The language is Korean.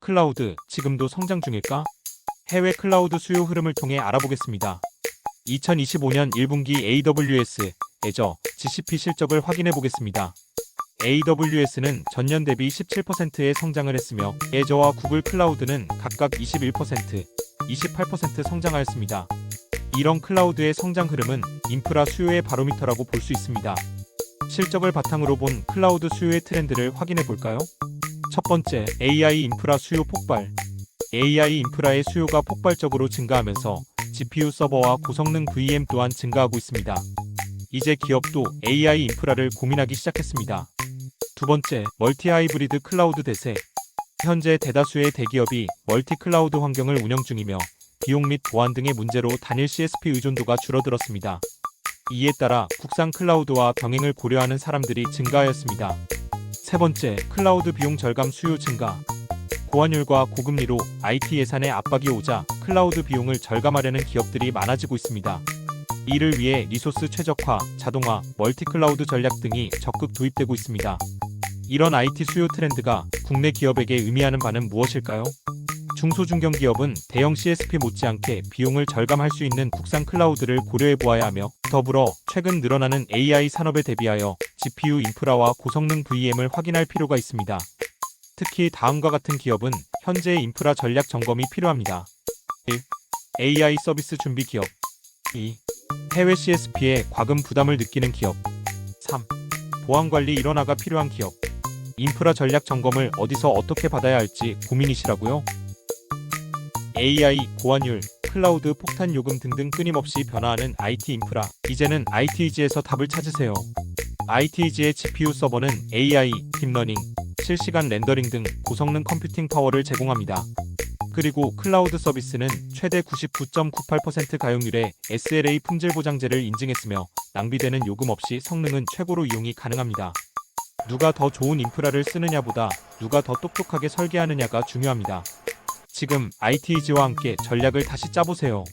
클라우드 지금도 성장 중일까? 해외 클라우드 수요 흐름을 통해 알아보겠습니다. 2025년 1분기 AWS, 애저, GCP 실적을 확인해 보겠습니다. AWS는 전년 대비 17%의 성장을 했으며 애저와 구글 클라우드는 각각 21%, 28% 성장하였습니다. 이런 클라우드의 성장 흐름은 인프라 수요의 바로미터라고 볼 수 있습니다. 실적을 바탕으로 본 클라우드 수요의 트렌드를 확인해 볼까요? 첫 번째, AI 인프라 수요 폭발. AI 인프라의 수요가 폭발적으로 증가하면서 GPU 서버와 고성능 VM 또한 증가하고 있습니다. 이제 기업도 AI 인프라를 고민하기 시작했습니다. 두 번째, 멀티 하이브리드 클라우드 대세. 현재 대다수의 대기업이 멀티 클라우드 환경을 운영 중이며 비용 및 보안 등의 문제로 단일 CSP 의존도가 줄어들었습니다. 이에 따라 국산 클라우드와 병행을 고려하는 사람들이 증가하였습니다. 세 번째, 클라우드 비용 절감 수요 증가. 고환율과 고금리로 IT 예산에 압박이 오자 클라우드 비용을 절감하려는 기업들이 많아지고 있습니다. 이를 위해 리소스 최적화, 자동화, 멀티 클라우드 전략 등이 적극 도입되고 있습니다. 이런 IT 수요 트렌드가 국내 기업에게 의미하는 바는 무엇일까요? 중소중견 기업은 대형 CSP 못지않게 비용을 절감할 수 있는 국산 클라우드를 고려해 보아야 하며 더불어 최근 늘어나는 AI 산업에 대비하여 GPU 인프라와 고성능 VM을 확인할 필요가 있습니다. 특히 다음과 같은 기업은 현재 인프라 전략 점검이 필요합니다. 1. AI 서비스 준비 기업 2. 해외 CSP에 과금 부담을 느끼는 기업 3. 보안 관리 일원화가 필요한 기업 인프라 전략 점검을 어디서 어떻게 받아야 할지 고민이시라고요? AI, 고환율, 클라우드 폭탄 요금 등등 끊임없이 변화하는 IT 인프라. 이제는 ITG에서 답을 찾으세요. ITG의 GPU 서버는 AI, 딥러닝, 실시간 렌더링 등 고성능 컴퓨팅 파워를 제공합니다. 그리고 클라우드 서비스는 최대 99.98% 가용률의 SLA 품질 보장제를 인증했으며 낭비되는 요금 없이 성능은 최고로 이용이 가능합니다. 누가 더 좋은 인프라를 쓰느냐보다 누가 더 똑똑하게 설계하느냐가 중요합니다. 지금 ITG와 함께 전략을 다시 짜보세요.